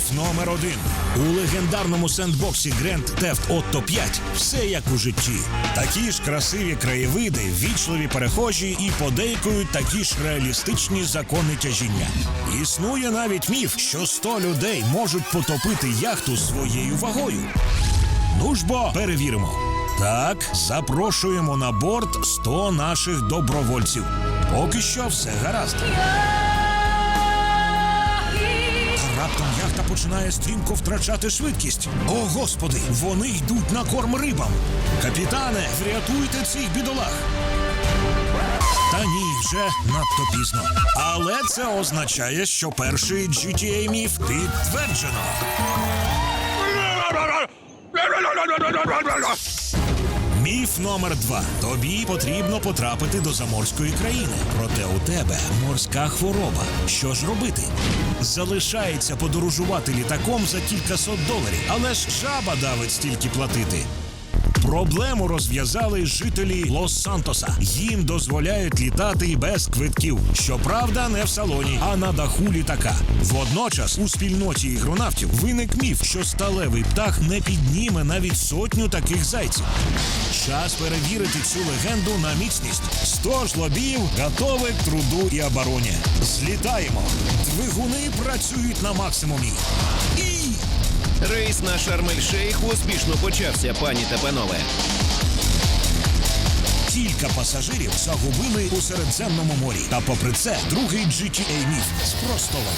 Міф номер один. У легендарному сендбоксі Grand Theft Auto 5 все як у житті. Такі ж красиві краєвиди, вічливі перехожі і подейкують такі ж реалістичні закони тяжіння. Існує навіть міф, що 100 людей можуть потопити яхту своєю вагою. Ну ж бо перевіримо. Так, запрошуємо на борт 100 наших добровольців. Поки що все гаразд. Раптом яхта починає стрімко втрачати швидкість. О, господи, вони йдуть на корм рибам. Капітане, врятуйте цих бідолах. Та ні, вже надто пізно. Але це означає, що перший GTA міф підтверджено. Міф номер два. Тобі потрібно потрапити до заморської країни. Проте у тебе морська хвороба. Що ж робити? Залишається подорожувати літаком за кількасот доларів, але ж жаба давить стільки платити. Проблему розв'язали жителі Лос-Сантоса. Їм дозволяють літати без квитків. Щоправда, не в салоні, а на даху літака. Водночас у спільноті ігронавтів виник міф, що сталевий птах не підніме навіть сотню таких зайців. Час перевірити цю легенду на міцність. Сто жлобів готові к труду і обороні. Злітаємо. Двигуни працюють на максимумі. І Рейс на Шарм-Ель-Шейх успішно почався, пані та панове. Кілька пасажирів загубили у Середземному морі. Та попри це, другий GTA міф спростовано.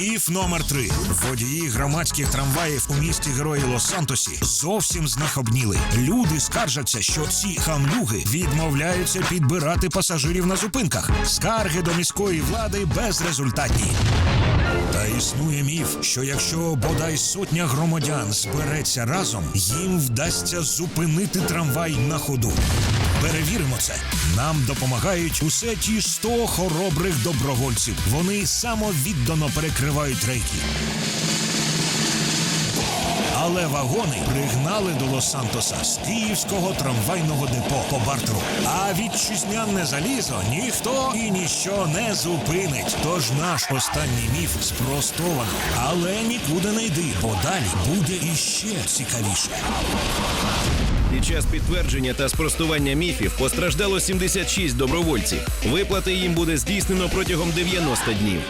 Міф номер три. Водії громадських трамваїв у місті Герої Лос-Сантосі зовсім знахобніли. Люди скаржаться, що ці хамлюги відмовляються підбирати пасажирів на зупинках. Скарги до міської влади безрезультатні. Та існує міф, що якщо бодай сотня громадян збереться разом, їм вдасться зупинити трамвай на ходу. Перевіримо це. Нам допомагають усе ті ж 100 хоробрих добровольців. Вони самовіддано перекривають рейки. Але вагони пригнали до Лос-Сантоса з київського трамвайного депо по бартеру. А вітчизняне залізо ніхто і ніщо не зупинить. Тож наш останній міф спростовано. Але нікуди не йди, бо далі буде іще цікавіше. Під час підтвердження та спростування міфів постраждало 76 добровольців. Виплати їм буде здійснено протягом 90 днів.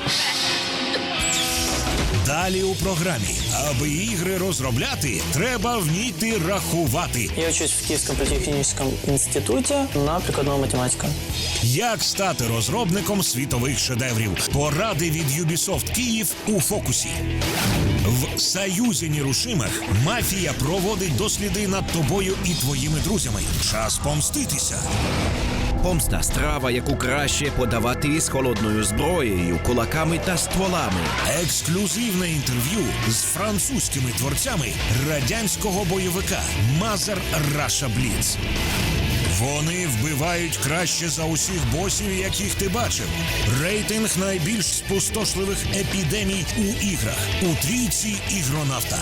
Далі у програмі, аби ігри розробляти, треба вміти рахувати. Я учусь в Киевском политехническом институте на прикладного математика. Як стати розробником світових шедеврів? Поради від Ubisoft Київ у фокусі. В Союзі нерушимих мафія проводить досліди над тобою і твоїми друзями. Час помститися. Помста страва, яку краще подавати з холодною зброєю, кулаками та стволами. Ексклюзивне інтерв'ю з французькими творцями радянського бойовика Мазер Раша Бліц. Вони вбивають краще за усіх босів, яких ти бачив. Рейтинг найбільш спустошливих епідемій у іграх у трійці ігронавта.